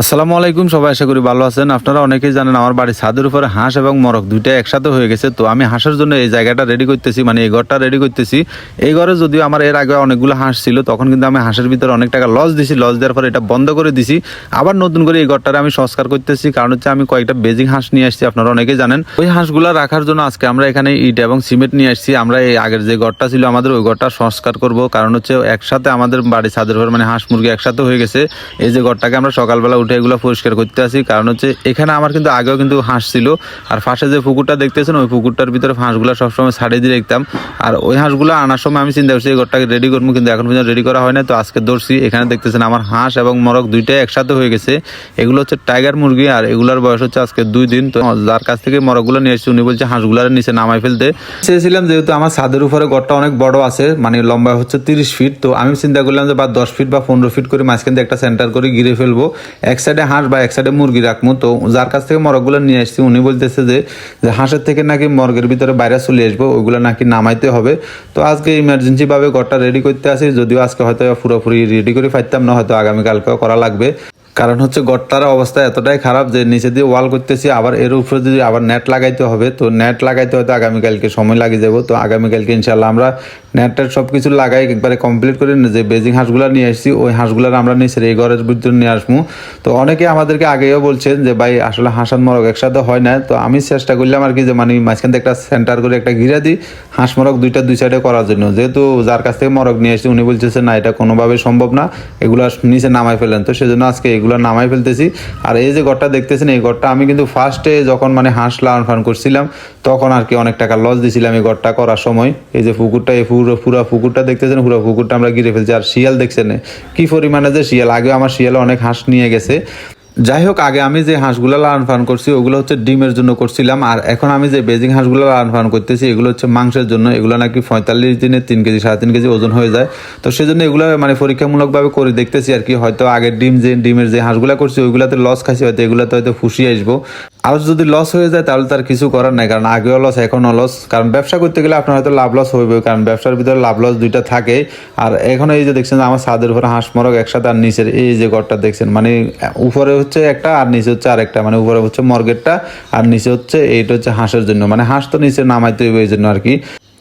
আসসালামু আলাইকুম, সবাই আশা করি ভালো আছেন। আপনারা অনেকেই জানেন আমার বাড়ির ছাদের উপরে হাঁস এবং মরক দুইটা একসাথে হয়ে গেছে। তো আমি হাঁসের জন্য এই জায়গাটা রেডি করতেছি মানে এই ঘরটা রেডি করতেছি। এই ঘরে যদিও আমার এর আগে অনেকগুলো হাঁস ছিল, তখন কিন্তু আমি হাঁসের ভিতরে অনেক টাকা লস দিছি লস দেওয়ার পরে এটা বন্ধ করে দিছি। আবার নতুন করে এই ঘরটারে আমি সংস্কার করতেছি, কারণ হচ্ছে আমি কয়েকটা বেজিং হাঁস নিয়ে আসছি, আপনারা অনেকেই জানেন। ওই হাঁসগুলো রাখার জন্য আজকে আমরা এখানে ইট এবং সিমেন্ট নিয়ে আসছি। আমরা এই আগের যে ঘরটা ছিল আমাদের, ওই ঘরটা সংস্কার করব। কারণ হচ্ছে একসাথে আমাদের বাড়ি ছাদের উপর মানে হাঁস মুরগি একসাথে হয়ে গেছে। এই যে ঘরটাকে আমরা সকালবেলা উঠে এগুলো পরিষ্কার করতে আসি। কারণ হচ্ছে এখানে আমার কিন্তু আগেও কিন্তু হাঁস ছিল। আর ফাঁসে যে পুকুরটা দেখতেছেন, ওই পুকুরটার ভিতরে হাঁসগুলো সবসময় ছাড়িয়ে দিয়ে দেখতাম আর ওই হাঁসগুলো আনার সময় আমি চিন্তা করছি, এই ঘরটাকে রেডি করব, কিন্তু এখন পর্যন্ত রেডি করা হয় না তো আজকে ধরছি, এখানে দেখতেছেন আমার হাঁস এবং মরক দুইটাই একসাথে হয়ে গেছে। এগুলো হচ্ছে টাইগার মুরগি, আর এগুলোর বয়স হচ্ছে আজকে দুই দিন। তো যার কাছ থেকে মরকগুলো নিয়ে এসেছি, উনি বলছে হাঁসগুলোর নিচে নামাই ফেলতে। চেয়েছিলাম যেহেতু আমার ছাদের উপরে ঘরটা অনেক বড় আছে মানে লম্বা হচ্ছে তিরিশ ফিট তো আমি চিন্তা করলাম যে বা দশ ফিট বা পনেরো ফিট করে মাঝখান দিয়ে একটা সেন্টার করে ঘিরে ফেলব। এক সাইডে হাঁস বা এক সাইডে মুরগি রাখব তো যার কাছ থেকে মরগুলো নিয়ে আসছি, উনি বলতেছে যে যে হাঁসের থেকে নাকি মর্গের ভিতরে বাইরে চলে আসব, ওইগুলো নাকি নামাইতে হবে। তো আজকে ইমার্জেন্সিভাবে ঘরটা রেডি করতে আসি, যদিও আজকে হয়তো পুরোপুরি রেডি করে পাইতাম না, হয়তো আগামীকালকেও করা লাগবে। কারণ হচ্ছে গড়টার অবস্থা এতটাই খারাপ যে নিচে দিয়ে ওয়াল করতেছি, আবার এর উপরে যদি আবার নেট লাগাইতে হবে, তো নেট লাগাইতে হয়তো আগামীকালকে সময় লাগে যাব। তো আগামীকালকে ইনশাল্লাহ আমরা নেট টেট সব কিছু লাগাই, একবারে কমপ্লিট করে যে বেজিং হাঁসগুলো নিয়ে আসছি, ওই হাঁসগুলোর আমরা নিচে এই ঘরের ভিতরে নিয়ে আসব। তো অনেকে আমাদেরকে আগেও বলছেন যে, ভাই, আসলে হাঁস আর মরক একসাথে হয় না। তো আমি চেষ্টা করলাম আর কি যে মানে মাঝখান থেকে একটা সেন্টার করে একটা ঘিরে দিই, হাঁস মরক দুইটা দুই সাইডে করার জন্য। যেহেতু যার কাছ থেকে মরক নিয়ে আসছি, উনি বলতেছে, না, এটা কোনোভাবে সম্ভব না, এগুলো নিচে নামাই ফেলেন। তো সেজন্য আজকে এগুলো নামাই ফেলতেছি। আর এই যে ঘরটা দেখতেছেন, এই ঘরটা আমি কিন্তু ফার্স্টে যখন মানে হাঁস লালন ফান করছিলাম, তখন আর কি অনেক টাকা লস দিছিলাম এই ঘরটা করার সময়। এই যে পুকুরটা, এই পুরো পুরো পুকুরটা দেখতেছেন, পুরো পুকুরটা আমরা গিরে ফেলছি। আর শিয়াল দেখছেন, কি পরিমাণে যে শিয়াল। আগে আমার শিয়াল অনেক হাঁস নিয়ে গেছে। যাই হোক আগে আমি যে হাঁসগুলো লালন পালন করছি, ওগুলো হচ্ছে ডিমের জন্য করছিলাম, আর এখন আমি যে বেজিং হাঁসগুলো লালন পালন করতেছি, এগুলো হচ্ছে মাংসের জন্য। এগুলো নাকি পঁয়তাল্লিশ দিনে তিন কেজি, সাড়ে তিন কেজি ওজন হয়ে যায়। তো সেজন্য এগুলো মানে পরীক্ষামূলকভাবে করে দেখতেছি আর কি, হয়তো আগের ডিম যে, ডিমের যে হাঁসগুলো করছি, ওইগুলোতে লস খাইছি, হয়তো এগুলোতে হয়তো ফুসিয়ে আসব। আর যদি লস হয়ে যায়, তাহলে তার কিছু করার নাই, কারণ আগেও লস এখনও লস কারণ ব্যবসা করতে গেলে আপনার হয়তো লাভ লস হইবে কারণ ব্যবসার ভিতরে লাভ লস দুইটা থাকে। আর এখন এই যে দেখছেন আমার ছাদের উপরে হাঁস মরক একসাথে আর নিচের এই যে ঘরটা দেখছেন মানে উপরে হচ্ছে একটা আর নিচে হচ্ছে আরেকটা মানে উপরে হচ্ছে মর্গেরটা আর নিচে হচ্ছে এইটা হচ্ছে হাঁসের জন্য। মানে হাঁস তো নিচে নামাইতে হইবে এই জন্য আর কি।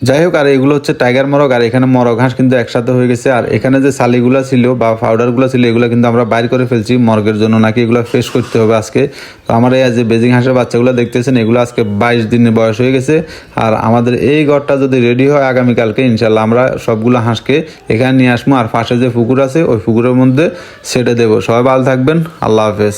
যাই হোক, আর এগুলো হচ্ছে টাইগার মরক আর এখানে মরক হাঁস কিন্তু একসাথে হয়ে গেছে। আর এখানে যে সালিগুলো ছিল বা পাউডারগুলো ছিল, এগুলো কিন্তু আমরা বাইর করে ফেলছি মর্গের জন্য, নাকি এগুলো ফ্রেশ করতে হবে আজকে। তো আমার এই যে বেজিং হাঁসের বাচ্চাগুলো দেখতেছেন, এগুলো আজকে বাইশ দিনের বয়স হয়ে গেছে। আর আমাদের এই ঘরটা যদি রেডি হয় আগামীকালকে ইনশাল্লাহ আমরা সবগুলো হাঁসকে এখানে নিয়ে আসব। আর পাশে যে পুকুর আছে, ওই পুকুরের মধ্যে সেটে দেবো। সবাই ভালো থাকবেন। আল্লাহ হাফেজ।